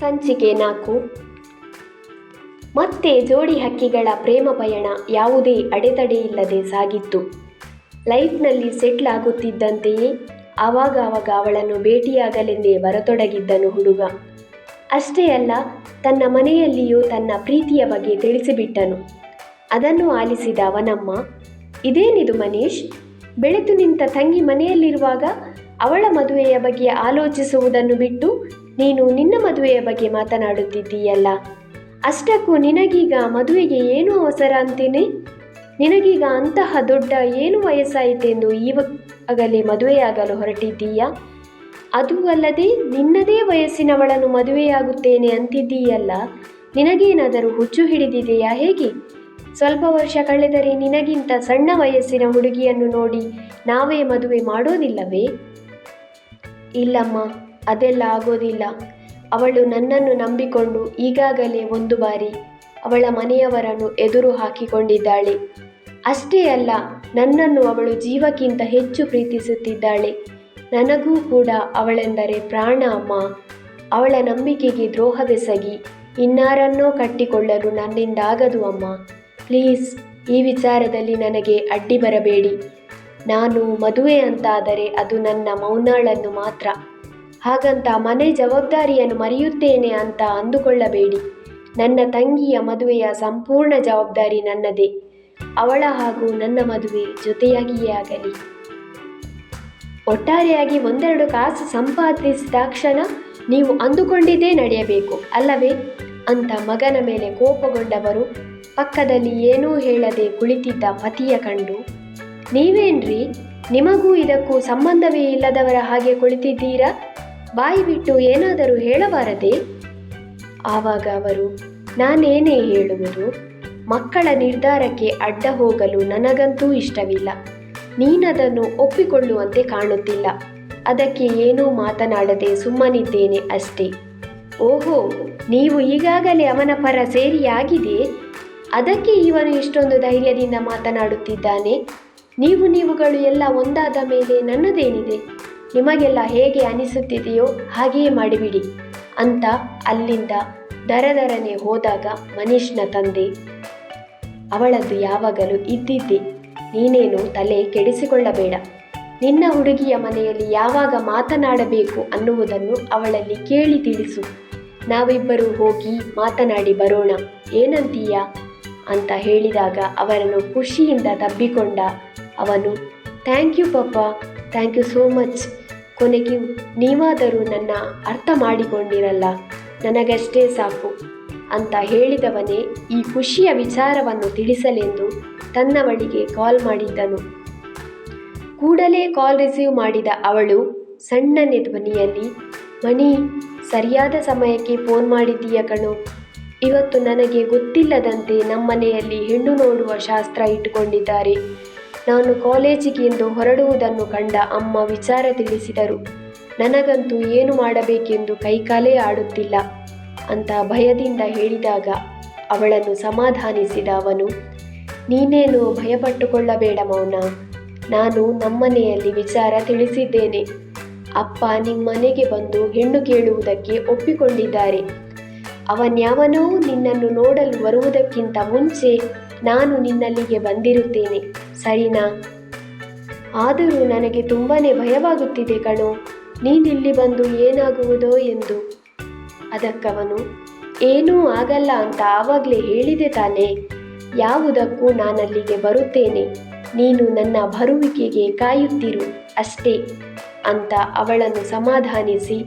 ಸಂಚಿಕೆ ನಾಲ್ಕು ಮತ್ತೆ ಜೋಡಿ ಹಕ್ಕಿಗಳ ಪ್ರೇಮ ಪಯಣ ಯಾವುದೇ ಅಡೆತಡೆಯಿಲ್ಲದೆ ಸಾಗಿತ್ತು. ಲೈಫ್ನಲ್ಲಿ ಸೆಟ್ಲ್ ಆಗುತ್ತಿದ್ದಂತೆಯೇ ಆವಾಗ ಆವಾಗ ಅವಳನ್ನು ಭೇಟಿಯಾಗಲೆಂದೇ ಬರತೊಡಗಿದ್ದನು ಹುಡುಗ. ಅಷ್ಟೇ ಅಲ್ಲ, ತನ್ನ ಮನೆಯಲ್ಲಿಯೂ ತನ್ನ ಪ್ರೀತಿಯ ಬಗ್ಗೆ ತಿಳಿಸಿಬಿಟ್ಟನು. ಅದನ್ನು ಆಲಿಸಿದ ಅವನಮ್ಮ, ಇದೇನಿದು ಮನೀಶ್? ಬೆಳೆದು ನಿಂತ ತಂಗಿ ಮನೆಯಲ್ಲಿರುವಾಗ ಅವಳ ಮದುವೆಯ ಬಗ್ಗೆ ಆಲೋಚಿಸುವುದನ್ನು ಬಿಟ್ಟು ನೀನು ನಿನ್ನ ಮದುವೆಯ ಬಗ್ಗೆ ಮಾತನಾಡುತ್ತಿದ್ದೀಯಲ್ಲ? ಅಷ್ಟಕ್ಕೂ ನಿನಗೀಗ ಮದುವೆಗೆ ಏನು ಅವಸರ ಅಂತೀನಿ? ನಿನಗೀಗ ಅಂತಹ ದೊಡ್ಡ ಏನು ವಯಸ್ಸಾಯಿತೆಂದು ಈವಾಗಲೇ ಮದುವೆಯಾಗಲು ಹೊರಟಿದ್ದೀಯಾ? ಅದೂ ಅಲ್ಲದೆ ನಿನ್ನದೇ ವಯಸ್ಸಿನವಳನ್ನು ಮದುವೆಯಾಗುತ್ತೇನೆ ಅಂತಿದ್ದೀಯಲ್ಲ? ನಿನಗೇನಾದರೂ ಹುಚ್ಚು ಹಿಡಿದಿದೆಯಾ ಹೇಗೆ? ಸ್ವಲ್ಪ ವರ್ಷ ಕಳೆದರೆ ನಿನಗಿಂತ ಸಣ್ಣ ವಯಸ್ಸಿನ ಹುಡುಗಿಯನ್ನು ನೋಡಿ ನಾವೇ ಮದುವೆ ಮಾಡೋದಿಲ್ಲವೇ? ಇಲ್ಲಮ್ಮ. ಅದೆಲ್ಲ ಆಗೋದಿಲ್ಲ. ಅವಳು ನನ್ನನ್ನು ನಂಬಿಕೊಂಡು ಈಗಾಗಲೇ ಒಂದು ಬಾರಿ ಅವಳ ಮನೆಯವರನ್ನು ಎದುರು ಹಾಕಿಕೊಂಡಿದ್ದಾಳೆ. ಅಷ್ಟೇ ಅಲ್ಲ, ನನ್ನನ್ನು ಅವಳು ಜೀವಕ್ಕಿಂತ ಹೆಚ್ಚು ಪ್ರೀತಿಸುತ್ತಿದ್ದಾಳೆ. ನನಗೂ ಕೂಡ ಅವಳೆಂದರೆ ಪ್ರಾಣ ಅಮ್ಮ. ಅವಳ ನಂಬಿಕೆಗೆ ದ್ರೋಹವೆಸಗಿ ಇನ್ನಾರನ್ನೋ ಕಟ್ಟಿಕೊಳ್ಳಲು ನನ್ನಿಂದಾಗದು ಅಮ್ಮ. ಪ್ಲೀಸ್, ಈ ವಿಚಾರದಲ್ಲಿ ನನಗೆ ಅಡ್ಡಿ ಬರಬೇಡಿ. ನಾನು ಮದುವೆ ಅಂತಾದರೆ ಅದು ನನ್ನ ಮೌನಾಳನ್ನು ಮಾತ್ರ. ಹಾಗಂತ ಮನೆ ಜವಾಬ್ದಾರಿಯನ್ನು ಮರೆಯುತ್ತೇನೆ ಅಂತ ಅಂದುಕೊಳ್ಳಬೇಡಿ. ನನ್ನ ತಂಗಿಯ ಮದುವೆಯ ಸಂಪೂರ್ಣ ಜವಾಬ್ದಾರಿ ನನ್ನದೇ. ಅವಳ ಹಾಗೂ ನನ್ನ ಮದುವೆ ಜೊತೆಯಾಗಿಯೇ ಆಗಲಿ. ಒಟ್ಟಾರೆಯಾಗಿ ಒಂದೆರಡು ಕಾಸು ಸಂಪಾದಿಸಿದಾಕ್ಷಣ ನೀವು ಅಂದುಕೊಂಡಿದ್ದೇ ನಡೆಯಬೇಕು, ಅಲ್ಲವೇ? ಅಂತ ಮಗನ ಮೇಲೆ ಕೋಪಗೊಂಡವರು ಪಕ್ಕದಲ್ಲಿ ಏನೂ ಹೇಳದೆ ಕುಳಿತಿದ್ದ ಪತಿಯ ಕಂಡು, ನೀವೇನ್ರಿ? ನಿಮಗೂ ಇದಕ್ಕೂ ಸಂಬಂಧವೇ ಇಲ್ಲದವರ ಹಾಗೆ ಕುಳಿತಿದ್ದೀರಾ? ಬಾಯಿ ಬಿಟ್ಟು ಏನಾದರೂ ಹೇಳಬಾರದೆ? ಆವಾಗ ಅವರು, ನಾನೇನೇ ಹೇಳುವುದು? ಮಕ್ಕಳ ನಿರ್ಧಾರಕ್ಕೆ ಅಡ್ಡ ಹೋಗಲು ನನಗಂತೂ ಇಷ್ಟವಿಲ್ಲ. ನೀನದನ್ನು ಒಪ್ಪಿಕೊಳ್ಳುವಂತೆ ಕಾಣುತ್ತಿಲ್ಲ. ಅದಕ್ಕೆ ಏನೂ ಮಾತನಾಡದೆ ಸುಮ್ಮನಿದ್ದೇನೆ ಅಷ್ಟೇ. ಓಹೋ, ನೀವು ಈಗಾಗಲೇ ಅವನ ಪರ ಸೇರಿಯಾಗಿದೆ ಅದಕ್ಕೆ ಇವನು ಇಷ್ಟೊಂದು ಧೈರ್ಯದಿಂದ ಮಾತನಾಡುತ್ತಿದ್ದಾನೆ? ನೀವು ನೀವುಗಳು ಎಲ್ಲ ಒಂದಾದ ಮೇಲೆ ನನ್ನದೇನಿದೆ? ನಿಮಗೆಲ್ಲ ಹೇಗೆ ಅನಿಸುತ್ತಿದೆಯೋ ಹಾಗೆಯೇ ಮಾಡಿಬಿಡಿ ಅಂತ ಅಲ್ಲಿಂದ ದರದರನೆ ಹೋದಾಗ ಮನೀಶ್ನ ತಂದೆ, ಅವಳದ್ದು ಯಾವಾಗಲೂ ಇದ್ದಿದ್ದೆ, ನೀನೇನು ತಲೆ ಕೆಡಿಸಿಕೊಳ್ಳಬೇಡ. ನಿನ್ನ ಹುಡುಗಿಯ ಮನೆಯಲ್ಲಿ ಯಾವಾಗ ಮಾತನಾಡಬೇಕು ಅನ್ನುವುದನ್ನು ಅವಳಲ್ಲಿ ಕೇಳಿ ತಿಳಿಸು. ನಾವಿಬ್ಬರೂ ಹೋಗಿ ಮಾತನಾಡಿ ಬರೋಣ, ಏನಂತೀಯ? ಅಂತ ಹೇಳಿದಾಗ ಅವರನ್ನು ಖುಷಿಯಿಂದ ತಬ್ಬಿಕೊಂಡ ಅವನು, thank you papa thank you so much. ಕೊನೆಗೆ ನೀವಾದರೂ ನನ್ನ ಅರ್ಥ ಮಾಡಿಕೊಂಡಿರಲ್ಲ, ನನಗಷ್ಟೇ ಸಾಕು ಅಂತ ಹೇಳಿದವನೇ ಈ ಖುಷಿಯ ವಿಚಾರವನ್ನು ತಿಳಿಸಲೆಂದು ತನ್ನವಳಿಗೆ ಕಾಲ್ ಮಾಡಿದ್ದನು. ಕೂಡಲೇ ಕಾಲ್ ರಿಸೀವ್ ಮಾಡಿದ ಅವಳು ಸಣ್ಣನೆ ಧ್ವನಿಯಲ್ಲಿ ಮಣಿ, ಸರಿಯಾದ ಸಮಯಕ್ಕೆ ಫೋನ್ ಮಾಡಿದ್ದೀಯ ಕಣು. ಇವತ್ತು ನನಗೆ ಗೊತ್ತಿಲ್ಲದಂತೆ ನಮ್ಮನೆಯಲ್ಲಿ ಹೆಣ್ಣು ನೋಡುವ ಶಾಸ್ತ್ರ ಇಟ್ಟುಕೊಂಡಿದ್ದಾರೆ. ನಾನು ಕಾಲೇಜಿಗೆ ಎಂದು ಹೊರಡುವುದನ್ನು ಕಂಡ ಅಮ್ಮ ವಿಚಾರ ತಿಳಿಸಿದರು. ನನಗಂತೂ ಏನು ಮಾಡಬೇಕೆಂದು ಕೈಕಾಲೇ ಆಡುತ್ತಿಲ್ಲ. ಅಂತ ಭಯದಿಂದ ಹೇಳಿದಾಗ ಅವಳನ್ನು ಸಮಾಧಾನಿಸಿದ ಅವನು, ನೀನೇನು ಭಯಪಟ್ಟುಕೊಳ್ಳಬೇಡ ಮೌನ. ನಾನು ನಮ್ಮನೆಯಲ್ಲಿ ವಿಚಾರ ತಿಳಿಸಿದ್ದೇನೆ. ಅಪ್ಪ ನಿಮ್ಮನೆಗೆ ಬಂದು ಹೆಣ್ಣು ಕೇಳುವುದಕ್ಕೆ ಒಪ್ಪಿಕೊಂಡಿದ್ದಾರೆ. ಅವನ್ಯಾವನೂ ನಿನ್ನನ್ನು ನೋಡಲು ಬರುವುದಕ್ಕಿಂತ ಮುಂಚೆ ನಾನು ನಿನ್ನಲ್ಲಿಗೆ ಬಂದಿರುತ್ತೇನೆ. ಸರಿನಾ? ಆದರೂ ನನಗೆ ತುಂಬಾ ಭಯವಾಗುತ್ತಿದೆ ಕಣು. ನೀನಿಲ್ಲಿ ಬಂದು ಏನಾಗುವುದೋ ಎಂದು. ಅದಕ್ಕವನು, ಏನೂ ಆಗಲ್ಲ ಅಂತ ಆವಾಗಲೇ ಹೇಳಿದೆ ತಾನೆ. ಯಾವುದಕ್ಕೂ ನಾನಲ್ಲಿಗೆ ಬರುತ್ತೇನೆ. ನೀನು ನನ್ನ ಬರುವಿಕೆಗೆ ಕಾಯುತ್ತಿರು, ಅಷ್ಟೇ, ಅಂತ ಅವಳನ್ನು ಸಮಾಧಾನಿಸಿ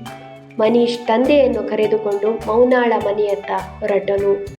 ಮನೀಶ್ ತಂದೆಯನ್ನು ಕರೆದುಕೊಂಡು ಮೌನಾಳ ಮನೆಯತ್ತ ಹೊರಟನು.